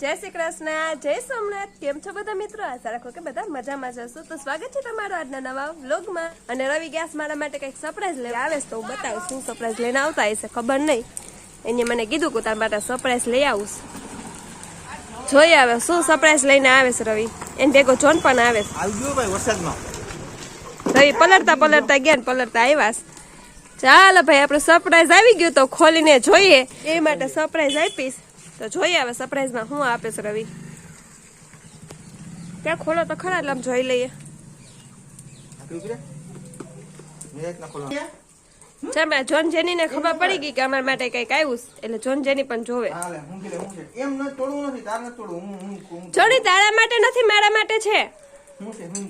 જય શ્રી કૃષ્ણ જય સોમનાથ કેમ છો બધા મિત્રો? આશા રાખો કે બધા મજામાં જશો તો સ્વાગત છે તમારું આજના નવા વ્લોગમાં. અને રવિ ગેસ મારા માટે કંઈક સરપ્રાઈઝ લેવા આવે છે તો હું બતાવીશ શું સરપ્રાઈઝ લઈને આવતા હશે ખબર નહીં. એને મને કીધું કે તારા માટે સરપ્રાઈઝ લઈ આવું જોઈ આવે શું સરપ્રાઈઝ લઈને આવે છે રવિ? એને ભેગો જોન પણ આવે છે. રવિ પલળતા પલળતા ગયા પલળતા આવ્યા ચાલો ભાઈ આપણે સરપ્રાઈઝ આવી ગયું તો ખોલીને જોઈએ. એ માટે સરપ્રાઈઝ આપીશ. તો જોઈએ હવે સરપ્રાઈઝમાં શું આપે છે રવિ. ત્યાં ખોલો તો ખરા એટલે આમ જોઈ લઈએ. ના. ચાલ મેં જોન જેનીને ખબર પડી ગઈ કે અમારા માટે કંઈક આવ્યું એટલે જોન જેની પણ જોવે. હા, હું હું ન ન હું હું હું. જોની તારા માટે નથી મારા માટે છે. હું હું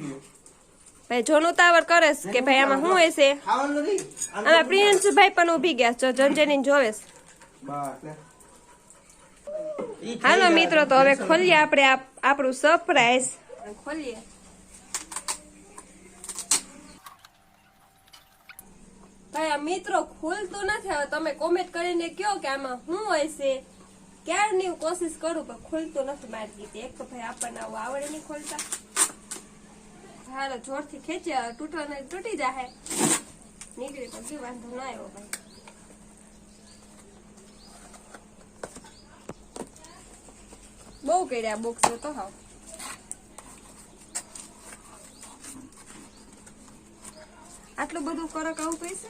ભાઈ જોન ઉતાવળ કરે કે ભાઈ આમાં શું હશે? આમ પ્રિયંશભાઈ પણ ઊભી ગયા જો જોન જેની જોવેશ બસ હાલો મિત્રો તો હવે ખોલીએ આપણે આપણું સરપ્રાઈઝ ખોલીએ. ભાઈ મિત્રો ખોલતું નથી. હવે તમે કોમેન્ટ કરીને કયો કે આમાં શું હોય છે. ક્યારની હું કોશિશ કરું પણ ખુલતું નથી મારી રીતે. એક તો ભાઈ આપણને આવું આવડે નહીં ખોલતા. હાલો જોરથી ખેંચે. તૂટવાના તૂટી જાય નીકળી તો બી વાંધો ના આવ્યો ભાઈ. બહુ કર્યા બોક્સ તો હાવ. આટલું બધું કરક આવું પૈસે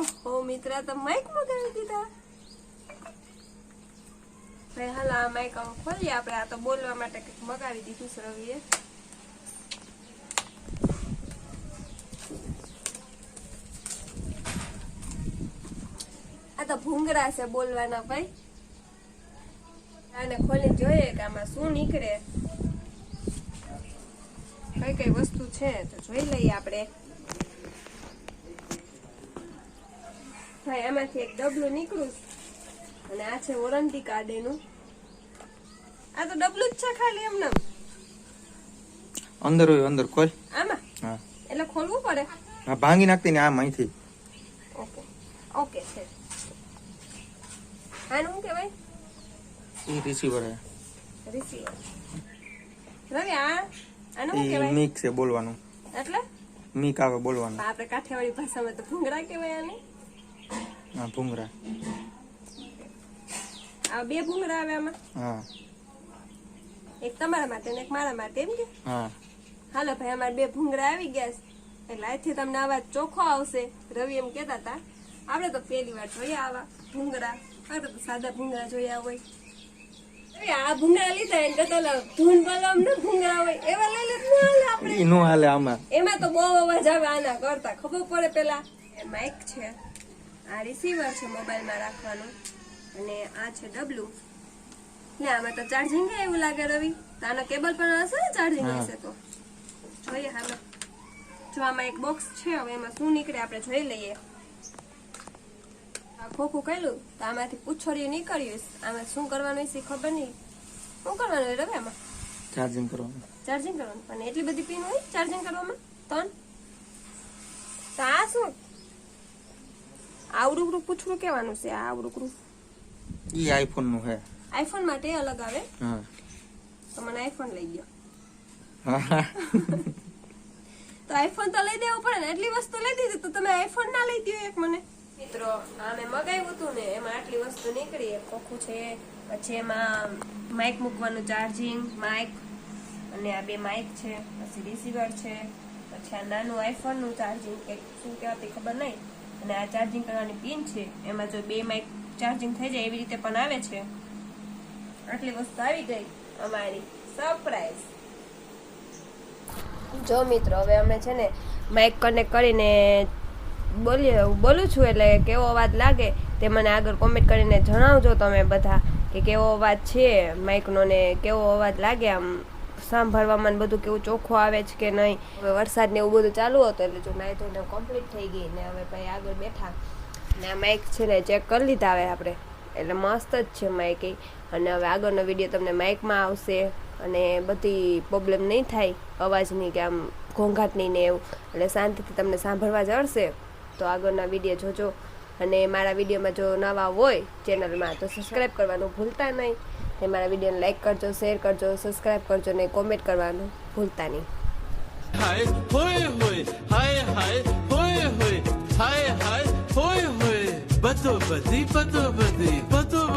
ઓહો, મિત્રા તો માઇક મગાવી દીધા. હાલ, આ માઇક ખોલીએ આપણે. આ તો બોલવા માટે કંઈક મગાવી દીધું છે આ તો ભૂંગરા છે બોલવાના ભાઈ. આને ખોલી જોઈએ કે આમાં શું નીકળે. કઈ કઈ વસ્તુ છે તો જોઈ લઈએ આપણે. ભાઈ આમાંથી એક ડબલું નીકળું અને આ છે વોરંટી કાર્ડ એનું. આ તો ડબલું જ છે ખાલી એમને અંદર હોય અંદર ખોલ. આમાં? હા. એટલે ખોલવું પડે. હા ભાંગી નાખતી ને આમ અહીંથી. ઓકે. ઓકે છે. આનું શું કહેવાય? ઈ રિસીવર રિસીવર રવિ આ આનું શું કહેવાય? મીક છે બોલવાનું. એટલે? મિક આવે બોલવાનું. આપણે કાઠિયાવાડી ભાષામાં તો ભૂંગળા કહેવાય આને. હા ભૂંગરા આ બે ભૂંગળા આવે આમાં. હા. એક તમારા માટે ને એક મારા માટે એમ કે? હા. હાલો ભાઈ અમારે બે ભૂંગરા આવી ગયા છે. એટલે આજથી તમને અવાજ ચોખ્ખો આવશે. રવિ એમ કહેતા હતા. આપણે તો પહેલી વાર જોયા આવા ભૂંગળા. આપણે તો સાદા ભૂંગળા જોયા હોય. આ ભૂંગળા લીધા એને કરતા ધૂન બલમ ને ભૂંગળા હોય. એવા લઈ લે હાલે આપણે. ઈ હાલે આમાં. એમાં તો બહુ અવાજ આવે આના કરતા. ખબર પડે પેલા? એ માઇક છે. આ રિસીવર છે મોબાઈલમાં રાખવાનું. અને આ છે ડબલું એટલે આમાં તો ચાર્જિંગ એવું લાગે રવિ. તો આનો કેબલ પણ હશે ને ચાર્જિંગ. હશે તો? જોઈએ હાલો. જો આમાં એક બોક્સ છે હવે એમાં શું નીકળે આપણે જોઈ લઈએ. આ ખોખું કરેલું તો આમાંથી પૂછોડ્યું નીકળ્યું. આમાં શું કરવાનું છે ખબર નહીં. શું કરવાનું હોય રવે આમાં? ચાર્જિંગ કરવાનું. ચાર્જિંગ કરવાનું. પણ એટલી બધી પિન હોય ચાર્જિંગ કરવામાં? ત્રણ? તો આ શું? આવડું પૂછડું કેવાનું છે? આ આવડું ઈ આઈફોનનું હે. આઈફોન માટે અલગ આવે? હા. તો મને આઈફોન લઈ ગયો. તો આઈફોન તો લઈ દેવો પડે ને. એટલી વસ્તુ લઈ દીધી તો તમે આઈફોન ના લઈ દો એક મને. મિત્રો આ મેં મગાવ્યું હતું ને, એમાં આટલી વસ્તુ નીકળી, એક ખોખું છે, પછી એમાં માઇક મૂકવાનું ચાર્જિંગ માઇક અને આ બે માઇક છે, પછી રિસીવર છે, પછી આ નાનું આઈફોનનું ચાર્જિંગ કે શું કહેવાતી ખબર નહીં, અને આ ચાર્જિંગ કરવાની પિન છે, એમાં જો બે માઇક ચાર્જિંગ થઈ જાય એવી રીતે પણ આવે છે. આટલી વસ્તુ આવી ગઈ, અમારી સરપ્રાઈઝ જો મિત્રો, હવે અમે છે ને માઇક કનેક્ટ કરીને બોલીએ બોલું છું એટલે કેવો અવાજ લાગે તે મને આગળ કોમેન્ટ કરીને જણાવજો તમે બધા કે કેવો અવાજ છે માઇકનો ને કેવો અવાજ લાગે આમ સાંભળવામાં બધું કેવું ચોખ્ખું આવે છે કે નહીં. હવે વરસાદ ને એવું બધું ચાલુ હતું એટલે જો નાઈ ધોઈને કમ્પ્લીટ થઈ ગઈ ને હવે ભાઈ આગળ બેઠા. ને આ માઇક છે ને ચેક કરી લીધા હવે આપણે. એટલે મસ્ત જ છે માઇક. અને હવે આગળનો વીડિયો તમને માઇકમાં આવશે અને બધી પ્રોબ્લેમ નહીં થાય. અવાજની કે આમ ઘોંઘાટની ને એવું. એટલે શાંતિથી તમને સાંભળવા જડશે તો આગળના વીડિયો જોજો. અને મારા વિડીયોમાં જો નવા હોય ચેનલમાં, તો સબસ્ક્રાઈબ કરવાનું ભૂલતા નહીં. ને મારા વિડીયોને લાઈક કરજો શેર કરજો સબસ્ક્રાઈબ કરજો ને કોમેન્ટ કરવાનું ભૂલતા નહીં. હાય, હોય